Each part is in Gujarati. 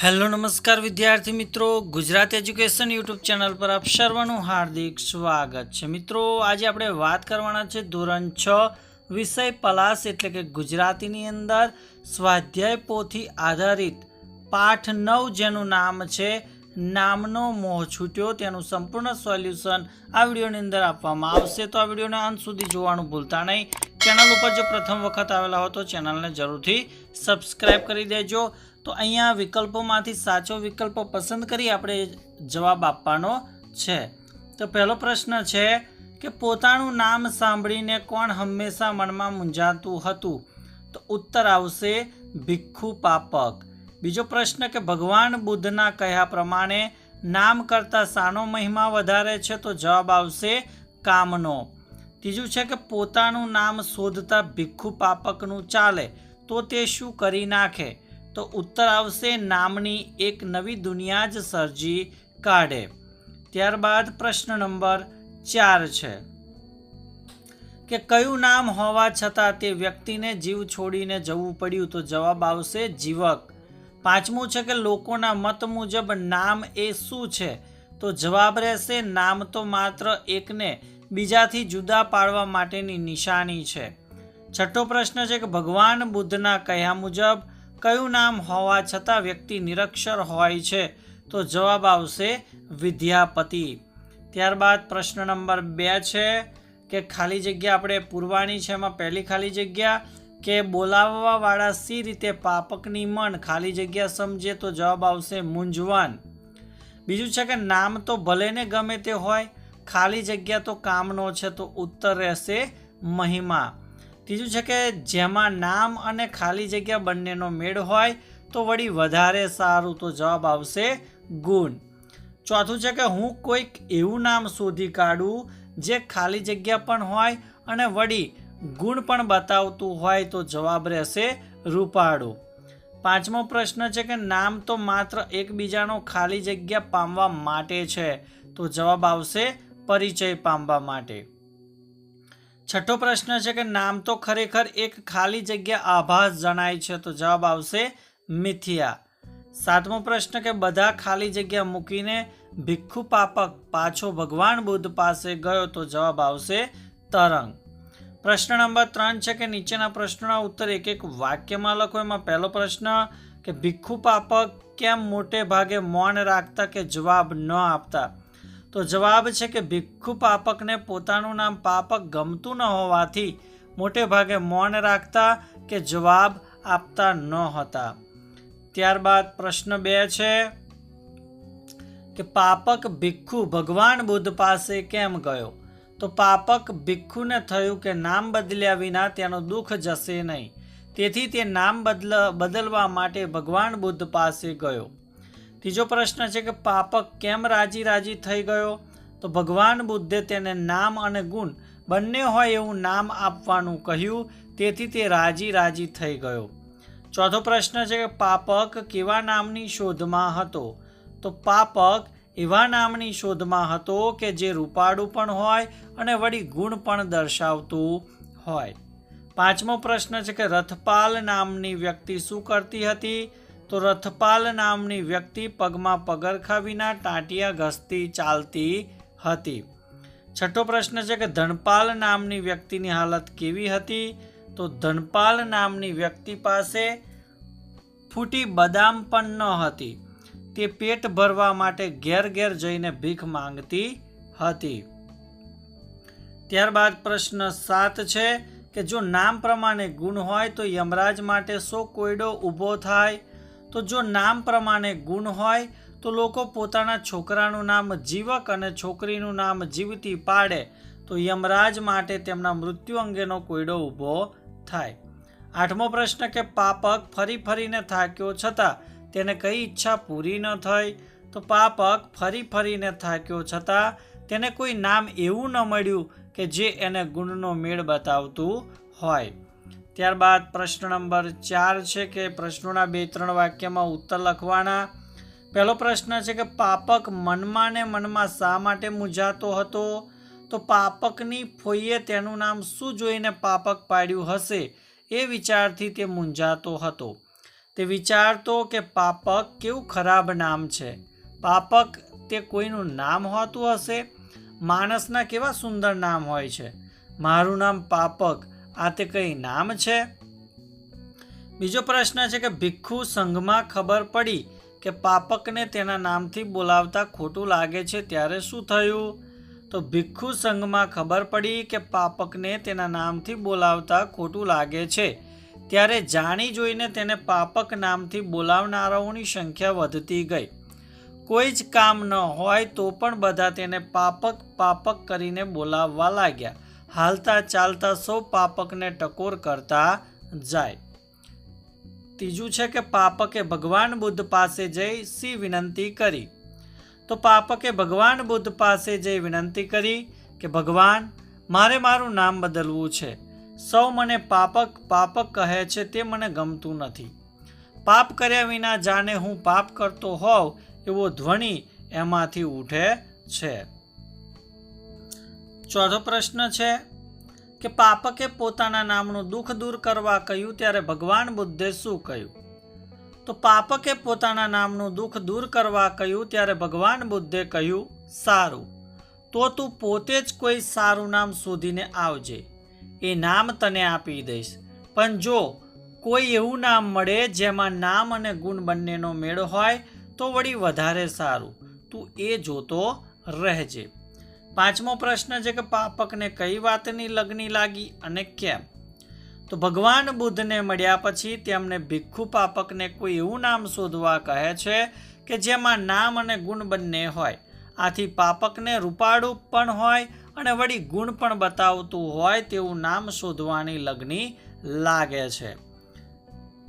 હેલો નમસ્કાર વિદ્યાર્થી મિત્રો. ગુજરાત એજ્યુકેશન યુટ્યુબ ચેનલ પર આપ સર્વનું હાર્દિક સ્વાગત છે. મિત્રો, આજે આપણે વાત કરવાના છે ધોરણ છ, વિષય પલાસ એટલે કે ગુજરાતીની અંદર સ્વાધ્યાય પોથી આધારિત પાઠ નવ જેનું નામ છે, નામનો મોહ છૂટ્યો. તેનું સંપૂર્ણ સોલ્યુશન આ વિડીયોની અંદર આપવામાં આવશે. તો આ વિડીયોને અંત સુધી જોવાનું ભૂલતા નહીં. ચેનલ ઉપર જો પ્રથમ વખત આવેલા હો તો ચેનલને જરૂરથી સબસ્ક્રાઈબ કરી દેજો. તો અહીંયા વિકલ્પોમાંથી સાચો વિકલ્પ પસંદ કરી આપણે જવાબ આપવાનો છે. તો પહેલો પ્રશ્ન છે કે પોતાનું નામ સાંભળીને કોણ હંમેશા મનમાં મૂંઝાતું હતું? તો ઉત્તર આવશે ભિક્ષુ પાપક. બીજો પ્રશ્ન કે ભગવાન બુદ્ધના કહ્યા પ્રમાણે નામ કરતાં સાનો મહિમા વધારે છે તો જવાબ આવશે કામનો. ત્રીજું છે કે પોતાનું નામ શોધતા ભિક્ષુ પાપકનું ચાલે તો તે શું કરી નાખે? તો ઉત્તર આવશે નામની એક નવી દુનિયા જ સર્જી કાઢે. ત્યારબાદ પ્રશ્ન નંબર ચાર છે કે કયું નામ હોવા છતાં તે વ્યક્તિને જીવ છોડીને જવું પડ્યું તો જવાબ આવશે જીવક. પાંચમું છે કે લોકોના મત મુજબ નામ એ શું છે? તો જવાબ રહેશે નામ તો માત્ર એકને બીજાથી જુદા પાડવા માટેની નિશાની છે. છઠ્ઠો પ્રશ્ન છે કે ભગવાન બુદ્ધના કહ્યા મુજબ કયું નામ હોવા છતાં વ્યક્તિ નિરક્ષર હોય છે? તો જવાબ આવશે વિદ્યાપતિ. ત્યારબાદ પ્રશ્ન નંબર બે છે કે ખાલી જગ્યા આપણે પૂરવાની છે એમાં પહેલી ખાલી જગ્યા કે બોલાવવાવાળા સી રીતે પાપકની મન ખાલી જગ્યા સમજે તો જવાબ આવશે મૂંઝવણ. બીજું છે કે નામ તો ભલે ને ગમે તે હોય, ખાલી જગ્યા તો કામનો છે તો ઉત્તર રહેશે મહિમા. ત્રીજું છે કે જેમાં નામ અને ખાલી જગ્યા બંનેનો મેળ હોય તો વળી વધારે સારું તો જવાબ આવશે ગુણ. ચોથું છે કે હું કોઈક એવું નામ શોધી કાઢું જે ખાલી જગ્યા પણ હોય અને વળી ગુણ પણ બતાવતું હોય તો જવાબ રહેશે રૂપાળો. પાંચમો પ્રશ્ન છે કે નામ તો માત્ર એકબીજાનો ખાલી જગ્યા પામવા માટે છે તો જવાબ આવશે પરિચય પામવા માટે. છઠ્ઠો પ્રશ્ન છે કે નામ તો ખરેખર એક ખાલી જગ્યા આભાસ જણાય છે, તો જવાબ આવશે મિથિયા. સાતમો પ્રશ્ન કે બધા ખાલી જગ્યા મૂકીને ભિક્ષુ પાપક પાછો ભગવાન બુદ્ધ પાસે ગયો, તો જવાબ આવશે તરંગ. પ્રશ્ન નંબર ત્રણ છે કે નીચેના પ્રશ્નોના ઉત્તર એક એક વાક્યમાં લખો. એમાં પહેલો પ્રશ્ન કે ભિક્ષુ પાપક કેમ મોટે ભાગે મૌન રાખતા કે જવાબ ન આપતા? તો જવાબ છે કે ભિક્ષુ પાપકને પોતાનું નામ પાપક ગમતું ન હોવાથી મોટે ભાગે મૌન રાખતા કે જવાબ આપતા ન હતા. ત્યારબાદ પ્રશ્ન બે છે કે પાપક ભિક્ષુ ભગવાન બુદ્ધ પાસે કેમ ગયો? તો પાપક ભિક્ષુને થયું કે નામ બદલ્યા વિના તેનું દુઃખ જશે નહીં. તેથી તે નામ બદલ, બદલવા માટે ભગવાન બુદ્ધ પાસે ગયો. ત્રીજો પ્રશ્ન છે કે પાપક કેમ રાજી રાજી થઈ ગયો? તો ભગવાન બુદ્ધે તેને નામ અને ગુણ બંને હોય એવું નામ આપવાનું કહ્યું, તેથી તે રાજી રાજી થઈ ગયો. ચોથો પ્રશ્ન છે કે પાપક કેવા નામની શોધમાં હતો? તો પાપક એવા નામની શોધમાં હતો કે જે રૂપાળું પણ હોય અને વળી ગુણ પણ દર્શાવતું હોય. પાંચમો પ્રશ્ન છે કે રથપાલ નામની વ્યક્તિ શું કરતી હતી? તો રથપાલ નામની વ્યક્તિ પગમાં પગરખા વિના ટાંટિયા ઘસતી ચાલતી હતી. છઠ્ઠો પ્રશ્ન છે કે ધનપાલ નામની વ્યક્તિની હાલત કેવી હતી? તો ધનપાલ નામની વ્યક્તિ પાસે ફૂટી બદામ પણ ન હતી. તે પેટ ભરવા માટે ઘેર ઘેર જઈને ભીખ માંગતી હતી. ત્યારબાદ પ્રશ્ન સાત છે કે જો નામ પ્રમાણે ગુણ હોય તો યમરાજ માટે શો કોયડો ઊભો થાય? તો જો નામ પ્રમાણે ગુણ હોય, તો લોકો પોતાના છોકરાનું નામ જીવક અને છોકરીનું નામ જીવતી પાડે, તો યમરાજ માટે તેમના મૃત્યુ અંગેનો કોયડો ઊભો થાય. આઠમો પ્રશ્ન કે પાપક ફરી ફરીને થાક્યો છતાં તેને કઈ ઈચ્છા પૂરી ન થઈ? તો પાપક ફરી ફરીને થાક્યો છતાં તેને કોઈ નામ એવું ન મળ્યું કે જે એને ગુણનો મેળ બતાવતું હોય. ત્યારબાદ પ્રશ્ન નંબર ચાર છે કે પ્રશ્નોના બે ત્રણ વાક્યમાં ઉત્તર લખવાના. પહેલો પ્રશ્ન છે કે પાપક મનમાં ને મનમાં શા માટે મૂંઝાતો હતો? તો પાપકની ફોઈએ તેનું નામ શું જોઈને પાપક પાડ્યું હશે? એ વિચારથી તે મૂંઝાતો હતો. તે વિચારતો કે પાપક કેવું ખરાબ નામ છે. પાપક તે કોઈનું નામ હોતું હશે? માણસના કેવા સુંદર નામ હોય છે? મારું નામ પાપક. આ તે કઈ નામ છે? બીજો પ્રશ્ન છે કે ભિક્ષુ સંઘમાં ખબર પડી કે પાપકને તેના નામથી બોલાવતા ખોટું લાગે છે ત્યારે શું થયું? તો ભિક્ષુ સંઘમાં ખબર પડી કે પાપકને તેના નામથી બોલાવતા ખોટું લાગે છે. ત્યારે જાણી જોઈને તેને પાપક નામથી બોલાવનારાઓની સંખ્યા વધતી ગઈ. કોઈ જ કામ ન હોય તો પણ બધા તેને પાપક પાપક કરીને બોલાવવા લાગ્યા. હાલતા ચાલતા સૌ પાપકને ટકોર કરતા જાય. ત્રીજું છે કે પાપકે ભગવાન બુદ્ધ પાસે જઈ સી વિનંતી કરી? તો પાપકે ભગવાન બુદ્ધ પાસે જઈ વિનંતી કરી કે, ભગવાન, મારે મારું નામ બદલવું છે. સૌ મને પાપક પાપક કહે છે તે મને ગમતું નથી. પાપ કર્યા વિના જાણે હું પાપ કરતો હોઉં એવો ધ્વનિ એમાંથી ઉઠે છે. ચોથો પ્રશ્ન છે કે પાપકે પોતાના નામનું દુઃખ દૂર કરવા કહ્યું ત્યારે ભગવાન બુદ્ધે શું કહ્યું? તો પાપકે પોતાના નામનું દુઃખ દૂર કરવા કહ્યું ત્યારે ભગવાન બુદ્ધે કહ્યું, સારું, તો તું પોતે જ કોઈ સારું નામ શોધીને આવજે. એ નામ તને આપી દઈશ. પણ જો કોઈ એવું નામ મળે જેમાં નામ અને ગુણ બંનેનો મેળ હોય, તો વળી વધારે સારું. તું એ જોતો રહેજે. પાંચમો પ્રશ્ન છે કે પાપકને કઈ વાતની લગ્ની લાગી અને કેમ? તો ભગવાન બુદ્ધને મળ્યા પછી તેમને ભિક્ષુ પાપકને કોઈ એવું નામ શોધવા કહે છે કે જેમાં નામ અને ગુણ બંને હોય. આથી પાપકને રૂપાળું પણ હોય અને વળી ગુણ પણ બતાવતું હોય તેવું નામ શોધવાની લગ્ની લાગે છે.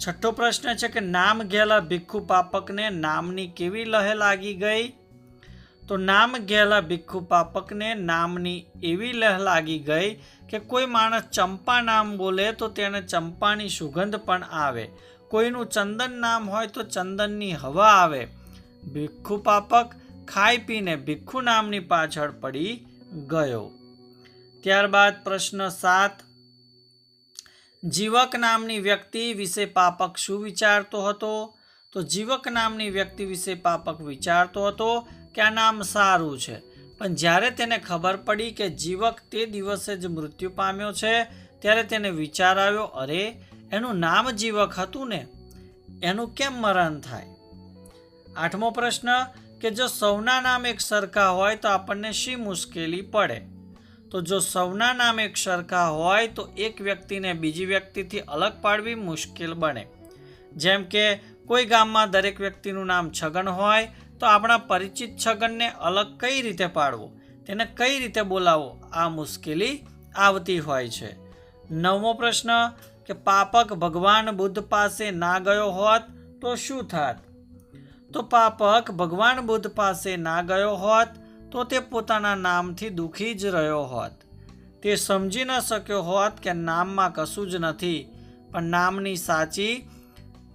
છઠ્ઠો પ્રશ્ન છે કે નામ ઘેલા ભિક્ષુ પાપકને નામની કેવી લહે લાગી ગઈ? તો નામ ગયેલા ભિક્ષુ પાપકને નામની એવી લહ લાગી ગઈ કે કોઈ માણસ ચંપા નામ બોલે તો તેને ચંપાની સુગંધ પણ આવે. કોઈનું ચંદન નામ હોય તો ચંદનની હવા આવે. ભિક્ષુ પાપક ખાઈ પીને ભિક્ષુ નામની પાછળ પડી ગયો. ત્યારબાદ પ્રશ્ન સાત. જીવક નામની વ્યક્તિ વિશે પાપક શું વિચારતો હતો? તો જીવક નામની વ્યક્તિ વિશે પાપક વિચારતો હતો કે આ નામ સારું છે? પણ જ્યારે તેને ખબર પડી કે જીવક તે દિવસે જ મૃત્યુ પામ્યો છે, ત્યારે તેને વિચાર આવ્યો, અરે, એનું નામ જીવક હતું ને, એનું કેમ મરણ થાય? આઠમો પ્રશ્ન, કે જો સૌના નામ એક સરખા હોય તો આપણને શી મુશ્કેલી પડે? તો જો સૌના નામ એક સરખા હોય તો એક વ્યક્તિને બીજી વ્યક્તિથી અલગ પાડવી મુશ્કેલ બને. જેમ કે કોઈ ગામમાં દરેક વ્યક્તિનું નામ છગન હોય તો આપણા પરિચિત છગનને અલગ કઈ રીતે પાડવો? તેને કઈ રીતે બોલાવવો આ મુશ્કેલી આવતી હોય છે. નવમો પ્રશ્ન, કે પાપક ભગવાન બુદ્ધ પાસે ના ગયો હોત તો શું થાત? તો પાપક ભગવાન બુદ્ધ પાસે ના ગયો હોત તો તે પોતાના નામથી દુઃખી જ રહ્યો હોત. તે સમજી ન શક્યો હોત કે નામમાં કશું જ નથી, પણ નામની સાચી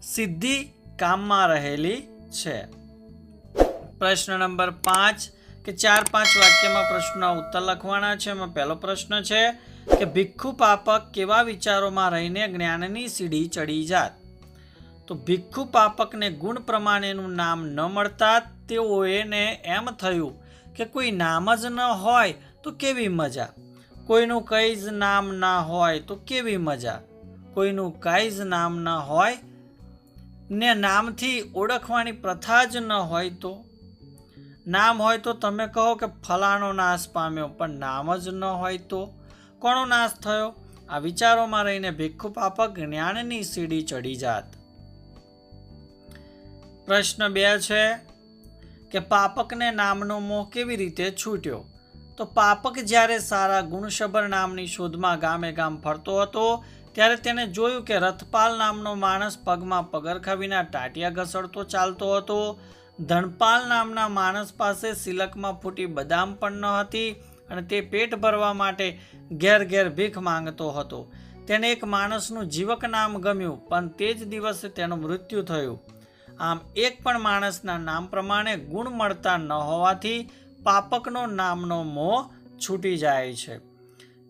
સિદ્ધિ કામમાં રહેલી છે. પ્રશ્ન નંબર પાંચ, કે ચાર પાંચ વાક્યમાં પ્રશ્નના ઉત્તર લખવાના છે. એમાં પહેલો પ્રશ્ન છે, કે ભિક્ષુ પાપક કેવા વિચારોમાં રહીને જ્ઞાનની સીડી ચડી જાત? તો ભિક્ષુ પાપકને ગુણ પ્રમાણેનું નામ ન મળતા તેઓને એમ થયું કે કોઈ નામ જ ન હોય તો કેવી મજા? કોઈનું કંઈ જ નામ ના હોય તો કેવી મજા? કોઈનું કાંઈ જ નામ ન હોય ને નામથી ઓળખવાની પ્રથા જ ન હોય તો નામ હોય તો તમે કહો કે ફલાણો નાશ પામ્યો, પણ નામ જ ન હોય તો કોનો નાશ થયો? આ વિચારોમાં રહીને ભિક્ષુ પાપક જ્ઞાનની સીડી ચડી જાત. પ્રશ્ન બે છે કે પાપકને નામનો મોહ કેવી રીતે છૂટ્યો? તો પાપક જ્યારે સારા ગુણશબર નામની શોધમાં ગામે ગામ ફરતો હતો, ત્યારે તેને જોયું કે રથપાલ નામનો માણસ પગમાં પગરખા વિના ટાટિયા ઘસડતો ચાલતો હતો. ધનપાલ નામના માણસ પાસે સિલકમાં ફૂટી બદામ પણ ન હતી અને તે પેટ ભરવા માટે ઘેર ઘેર ભીખ માંગતો હતો. તેને એક માણસનું જીવક નામ ગમ્યું, પણ તે જ દિવસે તેનું મૃત્યુ થયું. આમ એક પણ માણસના નામ પ્રમાણે ગુણ મળતા ન હોવાથી પાપકનો નામનો મોહ છૂટી જાય છે.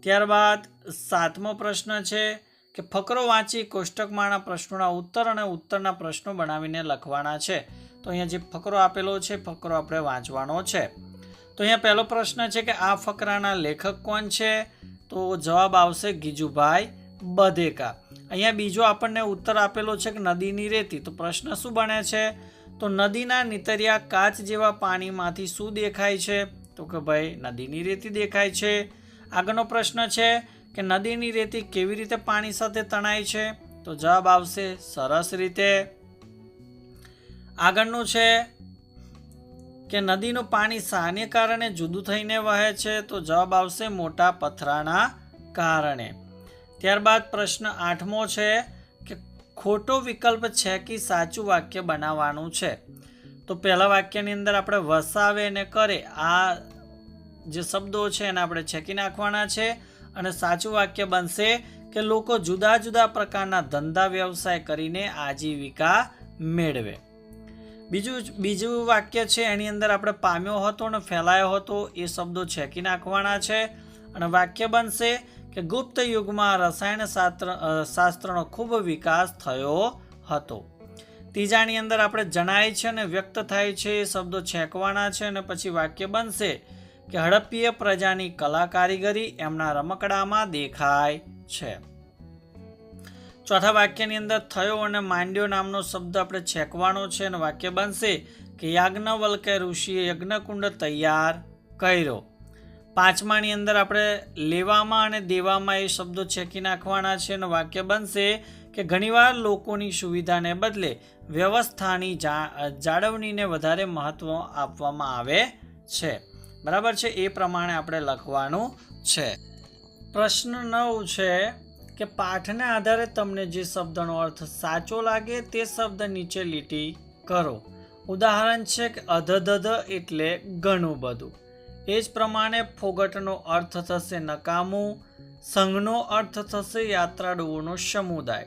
ત્યારબાદ સાતમો પ્રશ્ન છે કે ફકરો વાંચી કોષ્ટકમાંના પ્રશ્નોના ઉત્તર અને ઉત્તરના પ્રશ્નો બનાવીને લખવાના છે. તો અહીંયા જે ફકરો આપેલો છે, ફકરો આપણે વાંચવાનો છે. તો અહીંયા પહેલો પ્રશ્ન છે કે આ ફકરાના લેખક કોણ છે? તો જવાબ આવશે ગીજુભાઈ બધેકા. અહીંયા બીજો આપણને ઉત્તર આપેલો છે કે નદીની રેતી. તો પ્રશ્ન શું બને છે? તો નદીના નીતરિયા કાચ જેવા પાણીમાંથી શું દેખાય છે? તો કે ભાઈ નદીની રેતી દેખાય છે. આગળનો પ્રશ્ન છે કે નદીની રેતી કેવી રીતે પાણી સાથે તણાય છે? તો જવાબ આવશે સરસ રીતે. આગળનું છે કે નદીનું પાણી શાને કારણે જુદું થઈને વહે છે, તો જવાબ આવશે મોટા પથરાના કારણે. ત્યારબાદ પ્રશ્ન આઠમો છે કે ખોટો વિકલ્પ છે કે સાચું વાક્ય બનાવવાનું છે? તો પહેલા વાક્યની અંદર આપણે વસાવે અને કરે, આ જે શબ્દો છે એને આપણે છેકી નાખવાના છે. અને સાચું વાક્ય બનશે કે લોકો જુદા જુદા પ્રકારના ધંધા વ્યવસાય કરીને આજીવિકા મેળવે. બીજું બીજું વાક્ય છે, એની અંદર આપણે પામ્યો હતો અને ફેલાયો હતો એ શબ્દો છેકી નાખવાના છે. અને વાક્ય બનશે કે ગુપ્ત યુગમાં રસાયણ શાસ્ત્ર શાસ્ત્રનો ખૂબ વિકાસ થયો હતો. ત્રીજાની અંદર આપણે જણાય છે અને વ્યક્ત થાય છે એ શબ્દો છેકવાના છે અને પછી વાક્ય બનશે કે હડપ્પીય પ્રજાની કલા કારીગરી એમના રમકડામાં દેખાય છે. ચોથા વાક્યની અંદર થયો અને માંડ્યો નામનો શબ્દ આપણે છેકવાનો છે અને વાક્ય બનશે કે યાજ્ઞવલ્કે ઋષિએ યજ્ઞકુંડ તૈયાર કર્યો. પાંચમાની અંદર આપણે લેવામાં અને દેવામાં એ શબ્દો છેકી નાખવાના છે અને વાક્ય બનશે કે ઘણીવાર લોકોની સુવિધાને બદલે વ્યવસ્થાની જાળવણીને વધારે મહત્વ આપવામાં આવે છે. બરાબર છે? એ પ્રમાણે આપણે લખવાનું છે. પ્રશ્ન નવ છે કે પાઠને આધારે તમને જે શબ્દનો અર્થ સાચો લાગે તે શબ્દ નીચે લીટી કરો. ઉદાહરણ છે કે અધધધ એટલે ઘણું બધું. એ જ પ્રમાણે ફોગટનો અર્થ થશે નકામું, સંઘનો અર્થ થશે યાત્રાળુઓનો સમુદાય.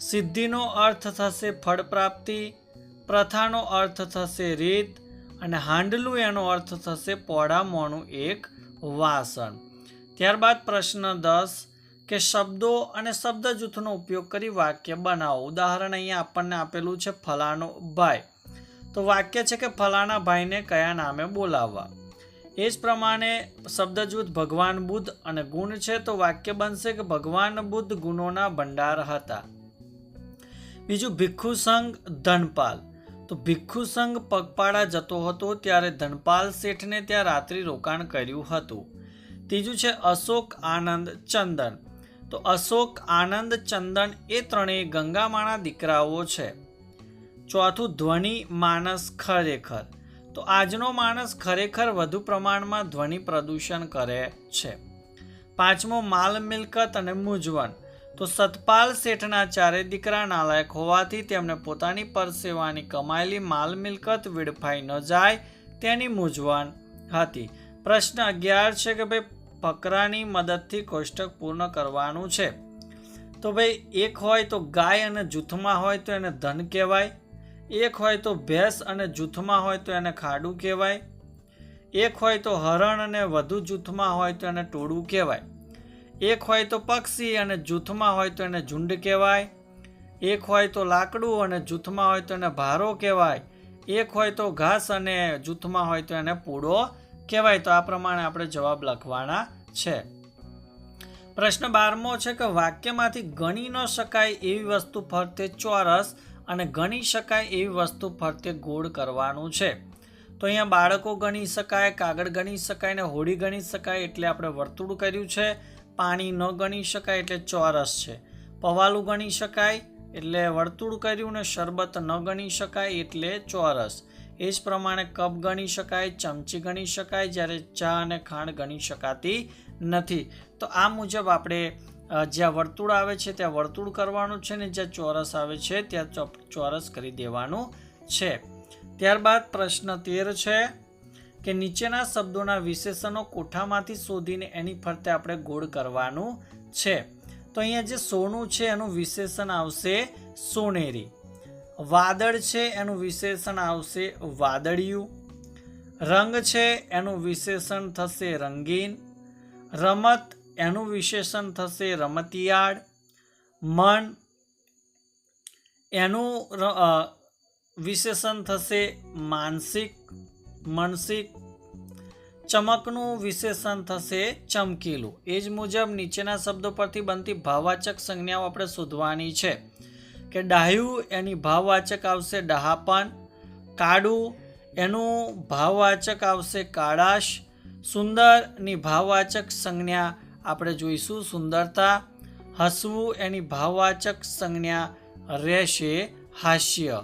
સિદ્ધિનો અર્થ થશે ફળ પ્રાપ્તિ પ્રથાનો અર્થ થશે રીત અને હાંડલું એનો અર્થ થશે પોળા મોણું એક વાસણ. ત્યારબાદ પ્રશ્ન દસ કે શબ્દો અને શબ્દ જૂથનો ઉપયોગ કરી વાક્ય બનાવો. ઉદાહરણ અહીંયા આપણને આપેલું છે ફલાનો ભાઈ. તો વાક્ય છે કે ફલાણા ભાઈને કયા નામે બોલાવવા? એ જ પ્રમાણે શબ્દ જૂથ ભગવાન બુદ્ધ અને ગુણ છે, તો વાક્ય બનશે કે ભગવાન બુદ્ધ ગુણોના ભંડાર હતા. બીજું ભિક્ષુ સંઘ ધનપાલ. તો ભિક્ષુ સંઘ પગપાળા જતો હતો ત્યારે ધનપાલ શેઠને ત્યાં રાત્રિ રોકાણ કર્યું હતું. ત્રીજું છે અશોક આનંદ ચંદન. તો અશોક, આનંદ, ચંદન એ ત્રણેય ગંગામાના દીકરાઓ છે. ચોથું ધ્વનિ માનસ ખરેખર. તો આજનો માણસ ખરેખર વધુ પ્રમાણમાં ધ્વનિ પ્રદૂષણ કરે છે. પાંચમો માલ મિલકત અને મૂંઝવણ. તો સતપાલ શેઠના ચારે દીકરા નાલાયક હોવાથી તેમને પોતાની પરસેવાની કમાયેલી માલ મિલકત વેડફાઈ ન જાય તેની મૂંઝવણ હતી. પ્રશ્ન અગિયાર છે કે ભાઈ ફકરાની મદદથી કોષ્ટક પૂર્ણ કરવાનું છે તો ભાઈ એક હોય તો ગાય અને જૂથમાં હોય તો એને ધન કહેવાય એક હોય તો ભેંસ અને જૂથમાં હોય તો એને ખાડું કહેવાય એક હોય તો હરણ અને વધુ જૂથમાં હોય તો એને ટોળું કહેવાય એક હોય તો પક્ષી અને જૂથમાં હોય તો એને ઝુંડ કહેવાય એક હોય તો લાકડું અને જૂથમાં હોય તો એને ભારો કહેવાય એક હોય તો ઘાસ અને જૂથમાં હોય તો એને પૂડો કહેવાય તો આ પ્રમાણે આપણે જવાબ લખવાના છે. પ્રશ્ન બારમો છે કે વાક્યમાંથી ગણી ન શકાય એવી વસ્તુ ફરતે ચોરસ અને ગણી શકાય એવી વસ્તુ ફરતે ગોળ કરવાનું છે. તો અહીંયા બાળકો ગણી શકાય, કાગળ ગણી શકાય ને હોડી ગણી શકાય એટલે આપણે વર્તુળ કર્યું છે. પાણી ન ગણી શકાય એટલે ચોરસ છે. પવાલું ગણી શકાય એટલે વર્તુળ કર્યું ને શરબત ન ગણી શકાય એટલે ચોરસ. એ જ પ્રમાણે કપ ગણી શકાય, ચમચી ગણી શકાય, જ્યારે ચા અને ખાંડ ગણી શકાતી નથી. તો આ મુજબ આપણે જ્યાં વર્તુળ આવે છે, ત્યાં વર્તુળ કરવાનું છે ને જ્યાં ચોરસ આવે છે, ત્યાં ચોરસ કરી દેવાનું છે. ત્યારબાદ પ્રશ્ન તેર છે કે નીચેના શબ્દોના વિશેષણો કોઠામાંથી શોધીને એની ફરતે આપણે ગોળ કરવાનું છે. તો અહીંયા જે સોનું છે, એનું વિશેષણ આવશે સોનેરી. વાદળ છે એનું વિશેષણ આવશે વાદળિયું. રંગ છે એનું વિશેષણ થશે રંગીન. રમત એનું વિશેષણ થશે રમતિયાળ. મન એનું વિશેષણ થશે માનસિક માનસિક. ચમકનું વિશેષણ થશે ચમકીલું. એ જ મુજબ નીચેના શબ્દો પરથી બનતી ભાવવાચક સંજ્ઞાઓ આપણે શોધવાની છે. કે ડાહ્યું એની ભાવવાચક આવશે ડહાપન કાળું એનું ભાવવાચક આવશે કાળાશ, સુંદરની ભાવવાચક સંજ્ઞા આપણે જોઈશું સુંદરતા, હસવું એની ભાવવાચક સંજ્ઞા રહેશે હાસ્ય.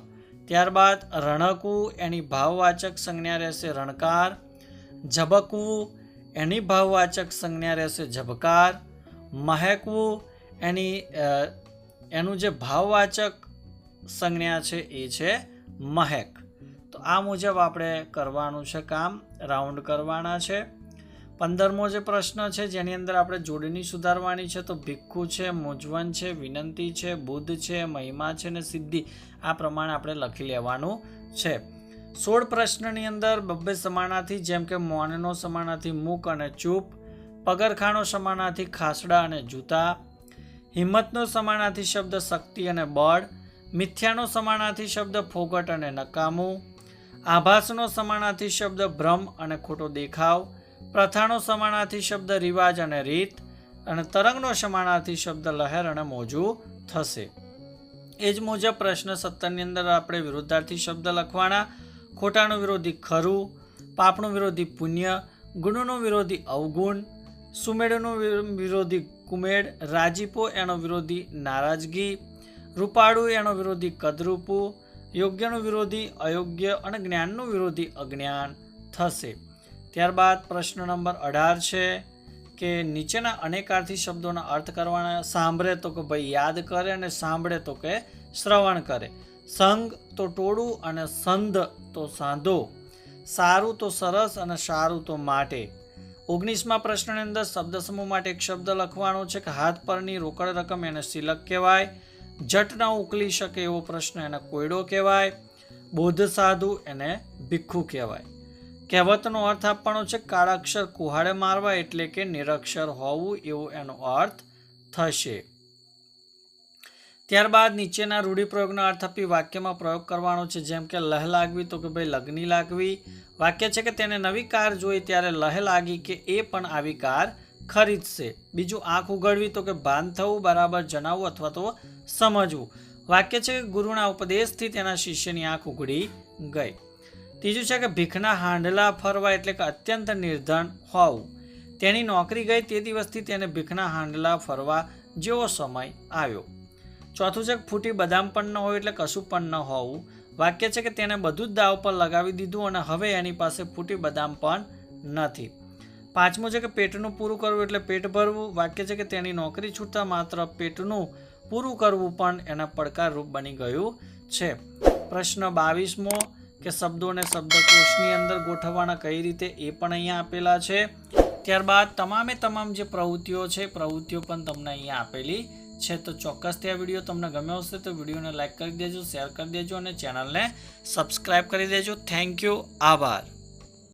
ત્યારબાદ રણકવું એની ભાવવાચક સંજ્ઞા રહેશે રણકાર ઝબકવું એની ભાવવાચક સંજ્ઞા રહેશે ઝબકાર, મહેકવું એની એનું જે ભાવવાચક સંજ્ઞા છે એ છે મહેક. તો આ મુજબ આપણે કરવાનું છે કામ, રાઉન્ડ કરવાના છે. પંદરમો જે પ્રશ્ન છે જેની અંદર આપણે જોડણી સુધારવાની છે તો ભિક્ષુ છે, મૂંઝવણ છે, વિનંતી છે, બુદ્ધ છે, મહિમા છે ને સિદ્ધિ આ પ્રમાણે આપણે લખી લેવાનું છે. સોળ પ્રશ્નની અંદર બબ્બે સમાનાથી જેમ કે મૌનનો સમાનાથી મૂક અને ચૂપ, પગરખાનો સમાનાથી ખાસડા અને જૂતા હિંમતનો સમાનાર્થી શબ્દ શક્તિ અને બળ, મિથ્યાનો સમાનાર્થી શબ્દ ફોગટ અને નકામું, આભાસનો સમાનાર્થી શબ્દ ભ્રમ અને ખોટો દેખાવ, પ્રથાનો સમાનાર્થી શબ્દ રિવાજ અને રીત, અને તરંગનો સમાનાર્થી શબ્દ લહેર અને મોજું થશે. એ જ મુજબ પ્રશ્ન સત્તરની અંદર આપણે વિરુદ્ધાર્થી શબ્દ લખવાના, ખોટાનું વિરોધી ખરું, પાપનું વિરોધી પુણ્ય, ગુણનો વિરોધી અવગુણ, સુમેળનો વિરોધી કુમેળ રાજીપો એનો વિરોધી નારાજગી, રૂપાળું એનો વિરોધી કદરૂપું, યોગ્યનો વિરોધી અયોગ્ય અને જ્ઞાનનું વિરોધી અજ્ઞાન થશે. ત્યારબાદ પ્રશ્ન નંબર અઢાર છે કે નીચેના અનેકાર્થી શબ્દોના અર્થ કરવાના સાંભળે તો કે ભાઈ યાદ કરે અને સાંભળે તો કે શ્રવણ કરે. સંગ તો ટોળું અને સંધ તો સાંધો. સારું તો સરસ અને સારું તો માટે. ઓગણીસમાં પ્રશ્નની અંદર શબ્દ સમૂહ માટે એક શબ્દ લખવાનો છે કે હાથ પરની રોકડ રકમ એને સિલક કહેવાય, જટ ન ઉકલી શકે એવો પ્રશ્ન એને કોયડો કહેવાય, બોધ સાધુ એને ભીખું કહેવાય. કહેવતનો અર્થ આપવાનો છે કાળાક્ષર કુહાડે મારવા એટલે કે નિરક્ષર હોવું એવો એનો અર્થ થશે. ત્યારબાદ નીચેના રૂઢિપ્રયોગનો અર્થ આપી વાક્યમાં પ્રયોગ કરવાનો છે, જેમ કે લહ લાગવી તો કે ભાઈ લગ્ની લાગવી. વાક્ય છે કે તેને નવી કાર જોઈ ત્યારે લહ લાગી કે એ પણ આવી કાર ખરીદશે. બીજું, આંખ ઉઘડવી તો કે ભાન થવું, બરાબર જણાવવું અથવા તો સમજવું. વાક્ય છે કે ગુરુના ઉપદેશથી તેના શિષ્યની આંખ ઉઘડી ગઈ. ત્રીજું છે કે ભીખના હાંડલા ફરવા એટલે કે અત્યંત નિર્ધન હોવું. તેની નોકરી ગઈ તે દિવસથી તેને ભીખના હાંડલા ફરવા જેવો સમય આવ્યો. ચોથું છે ફૂટી બદામ પણ ન હોય એટલે કશું પણ ન હોવું. વાક્ય છે કે તેણે બધું જ દાવ પર લગાવી દીધું અને હવે એની પાસે ફૂટી બદામ પણ નથી. પાંચમું છે કે પેટનું પૂરું કરવું એટલે પેટ ભરવું. વાક્ય છે કે તેની નોકરી છૂટતા માત્ર પેટનું પૂરું કરવું પણ એના પડકારરૂપ બની ગયું છે. પ્રશ્ન બાવીસમો કે શબ્દોને શબ્દકોશની અંદર ગોઠવવાના કઈ રીતે એ પણ અહીંયા આપેલા છે. ત્યારબાદ તમામે તમામ જે પ્રવૃત્તિઓ છે, પ્રવૃત્તિઓ પણ તમને અહીંયા આપેલી છે તો ચોક્કસથી આ વીડિયો તમને ગમ્યો હશે તો વિડીયોને લાઇક કરી દેજો, શેર કરી દેજો અને ચેનલને સબસ્ક્રાઈબ કરી દેજો. થેન્ક યુ આભાર.